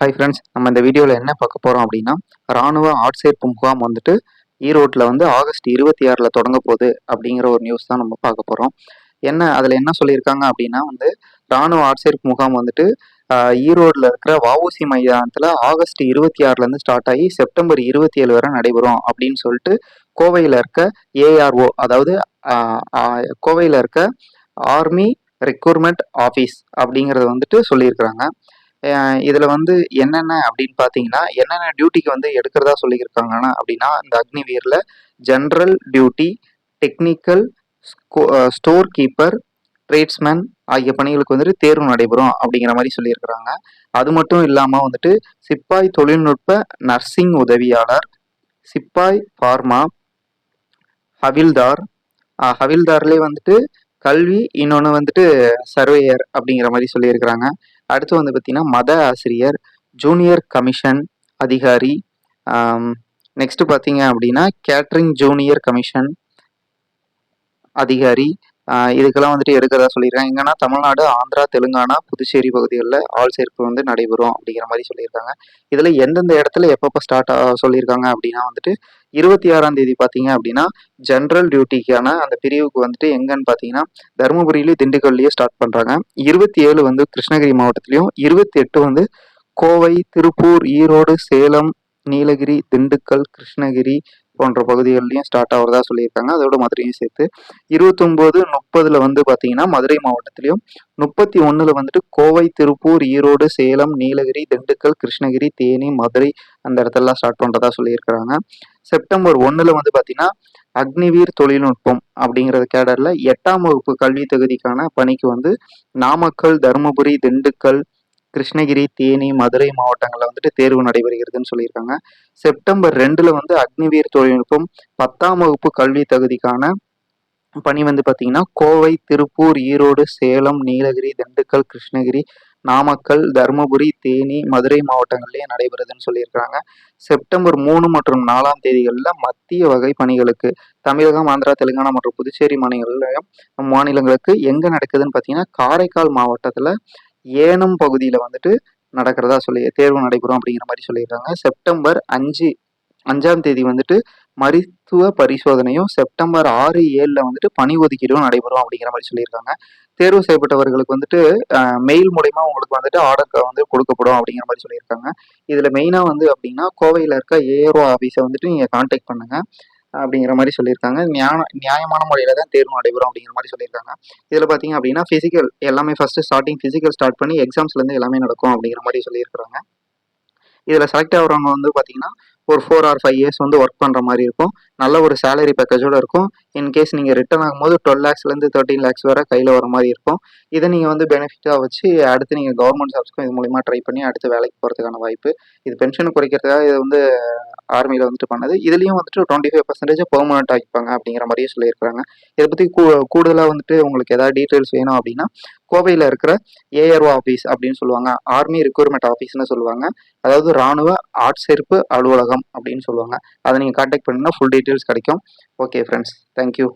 Hi friends நம்ம இந்த வீடியோவில் என்ன பார்க்க போகிறோம் அப்படின்னா ராணுவ ஆட்சேர்ப்பு முகாம் வந்துட்டு ஈரோட்டில் வந்து ஆகஸ்ட் இருபத்தி ஆறில் தொடங்க போகுது அப்படிங்கிற ஒரு நியூஸ் தான் நம்ம பார்க்க போகிறோம் என்ன அதில் என்ன சொல்லியிருக்காங்க அப்படின்னா வந்து ராணுவ ஆட்சேர்ப்பு முகாம் வந்துட்டு ஈரோடில் இருக்கிற வஉசி மைதானத்தில் ஆகஸ்ட் இருபத்தி ஆறுலேருந்து ஸ்டார்ட் ஆகி செப்டம்பர் இருபத்தி ஏழு வரை நடைபெறும் அப்படின்னு சொல்லிட்டு கோவையில் இருக்க ஏஆர்ஓ அதாவது கோவையில் இருக்க ஆர்மி ரெக்ரூட்மெண்ட் ஆஃபீஸ் அப்படிங்கிறத வந்துட்டு சொல்லியிருக்கிறாங்க. இதில் வந்து என்னென்ன அப்படின்னு பார்த்தீங்கன்னா என்னென்ன டியூட்டிக்கு வந்து எடுக்கிறதா சொல்லியிருக்காங்கன்னா அப்படின்னா இந்த அக்னிவீரில் general duty technical store keeper tradesman ஆகிய பணிகளுக்கு வந்துட்டு தேர்வு நடைபெறும் அப்படிங்கிற மாதிரி சொல்லியிருக்கிறாங்க. அது மட்டும் இல்லாமல் வந்துட்டு சிப்பாய் தொழில்நுட்ப நர்சிங் உதவியாளர் சிப்பாய் ஃபார்மா ஹவில்தார் ஹவில்தார்லேயே வந்துட்டு கல்வி இன்னொன்று வந்துட்டு சர்வேயர் அப்படிங்கிற மாதிரி சொல்லியிருக்கிறாங்க. அடுத்து வந்து பார்த்திங்கன்னா மத ஆசிரியர் ஜூனியர் கமிஷன் அதிகாரி நெக்ஸ்ட் பார்த்தீங்க அப்படின்னா கேட்ரிங் ஜூனியர் கமிஷன் அதிகாரி இதுக்கெல்லாம் வந்துட்டு எடுக்கிறதா சொல்லியிருக்காங்க. எங்கன்னா தமிழ்நாடு ஆந்திரா தெலுங்கானா புதுச்சேரி பகுதிகளில் ஆள் சேர்ப்பு வந்து நடைபெறும் அப்படிங்கிற மாதிரி சொல்லியிருக்காங்க. இதில் எந்தெந்த இடத்துல எப்பப்போ ஸ்டார்ட் சொல்லியிருக்காங்க அப்படின்னா வந்துட்டு இருபத்தி ஆறாம் தேதி பார்த்தீங்க அப்படின்னா ஜென்ரல் டியூட்டிக்கான அந்த பிரிவுக்கு வந்துட்டு எங்கன்னு பார்த்தீங்கன்னா தருமபுரியிலேயும் திண்டுக்கல்லையும் ஸ்டார்ட் பண்ணுறாங்க இருபத்தி ஏழு வந்து கிருஷ்ணகிரி மாவட்டத்திலையும் இருபத்தி எட்டு வந்து கோவை திருப்பூர் ஈரோடு சேலம் நீலகிரி திண்டுக்கல் கிருஷ்ணகிரி போன்ற பகுதிகள்லையும் ஸ்டார்ட் ஆகிறதா சொல்லியிருக்காங்க. அதோட மதுரையும் சேர்த்து இருபத்தொம்போது முப்பதுல வந்து பார்த்தீங்கன்னா மதுரை மாவட்டத்திலையும் முப்பத்தி ஒன்றில் வந்துட்டு கோவை திருப்பூர் ஈரோடு சேலம் நீலகிரி திண்டுக்கல் கிருஷ்ணகிரி தேனி மதுரை அந்த இடத்துலலாம் ஸ்டார்ட் பண்ணுறதா சொல்லியிருக்கிறாங்க. செப்டம்பர் ஒன்றில் வந்து பார்த்தீங்கன்னா அக்னிவீர் தொழில்நுட்பம் அப்படிங்கிறது கேடரில் எட்டாம் வகுப்பு கல்வி தகுதிக்கான பணிக்கு வந்து நாமக்கல் தருமபுரி திண்டுக்கல் கிருஷ்ணகிரி தேனி மதுரை மாவட்டங்களில் வந்துட்டு தேர்வு நடைபெறுகிறதுன்னு சொல்லியிருக்காங்க. செப்டம்பர் ரெண்டில் வந்து அக்னிவீர் தொழில்நுட்பம் பத்தாம் வகுப்பு கல்வி தகுதிக்கான பணி வந்து பார்த்தீங்கன்னா கோவை திருப்பூர் ஈரோடு சேலம் நீலகிரி திண்டுக்கல் கிருஷ்ணகிரி நாமக்கல் தருமபுரி தேனி மதுரை மாவட்டங்கள்லேயே நடைபெறுதுன்னு சொல்லியிருக்காங்க. செப்டம்பர் மூணு மற்றும் நாலாம் தேதிகளில் மத்திய வகை பணிகளுக்கு தமிழகம் ஆந்திரா தெலுங்கானா மற்றும் புதுச்சேரி மாநிலங்களில் மாநிலங்களுக்கு எங்கே நடக்குதுன்னு பார்த்தீங்கன்னா காரைக்கால் மாவட்டத்தில் ஏனம் பகுதியில் வந்துட்டு நடக்கிறதா சொல்லி தேர்வு நடைபெறும் அப்படிங்கிற மாதிரி சொல்லியிருக்காங்க. செப்டம்பர் அஞ்சு அஞ்சாம் தேதி வந்துட்டு மருத்துவ பரிசோதனையும் செப்டம்பர் ஆறு ஏழில் வந்துட்டு பணி ஒதுக்கீடும் நடைபெறும் அப்படிங்கிற மாதிரி சொல்லியிருக்காங்க. தேர்வு செய்யப்பட்டவர்களுக்கு வந்துட்டு மெயில் மூலயமா உங்களுக்கு வந்துட்டு ஆர்டர் வந்து கொடுக்கப்படும் அப்படிங்கிற மாதிரி சொல்லியிருக்காங்க. இதில் மெயினாக வந்து அப்படின்னா கோவையில் இருக்க ஏஆர்ஓ ஆஃபீஸை வந்துட்டு நீங்கள் கான்டாக்ட் பண்ணுங்கள் அப்படிங்கிற மாதிரி சொல்லியிருக்காங்க. நியாய நியாயமான முறையில் தான் தேர்வு நடைபெறும் அப்படிங்கிற மாதிரி சொல்லியிருக்காங்க. இதில் பார்த்தீங்க அப்படின்னா ஃபிசிக்கல் எல்லாமே ஃபஸ்ட்டு ஸ்டார்டிங் ஃபிசிக்கல் ஸ்டார்ட் பண்ணி எக்ஸாம்ஸ்லேருந்து எல்லாமே நடக்கும் அப்படிங்கிற மாதிரி சொல்லியிருக்கிறாங்க. இதில் செலக்ட் ஆகிறவங்க வந்து பார்த்தீங்கன்னா ஒரு ஃபோர் ஆர் ஃபைவ் இயர்ஸ் வந்து ஒர்க் பண்ணுற மாதிரி இருக்கும். நல்ல ஒரு சேலரி பேக்கேஜோடு இருக்கும். இன்கேஸ் நீங்கள் ரிட்டர்ன் ஆகும்போது டுவெல் லேக்ஸ்லேருந்து தேர்ட்டின் லேக்ஸ் வரை கையில் வர மாதிரி இருக்கும். இதை நீங்கள் வந்து பெனிஃபிட்டாக வச்சு அடுத்து நீங்கள் கவர்மெண்ட் ஜாப்ஸ்க்கும் இது மூலிமா ட்ரை பண்ணி அடுத்து வேலைக்கு போகிறதுக்கான வாய்ப்பு. இது பென்ஷன் குறைக்கிறதுக்காக இது வந்து ஆர்மியில் வந்துட்டு பண்ணது. இதுலேயும் வந்துட்டு டுவெண்ட்டி ஃபைவ் பர்சன்டேஜ் பெர்மனெண்ட் ஆகிப்பாங்க அப்படிங்கிற மாதிரியே சொல்லியிருக்காங்க இதை பற்றி கூ கூடுதலாக வந்துட்டு உங்களுக்கு ஏதாவது டீட்டெயில்ஸ் வேணும் அப்படின்னா கோவையில் இருக்கிற ஏஆர்ஓ ஆஃபீஸ் அப்படின்னு சொல்லுவாங்க. ஆர்மி ரெக்ரூட்மெண்ட் ஆஃபீஸ்னு சொல்லுவாங்க. அதாவது ராணுவ ஆட்சேர்ப்பு அலுவலகம் அப்படின்னு சொல்லுவாங்க. அதை நீங்கள் கான்டாக்ட் பண்ணிங்கன்னா ஃபுல் டீட்டெயில்ஸ் கிடைக்கும். Okay friends thank you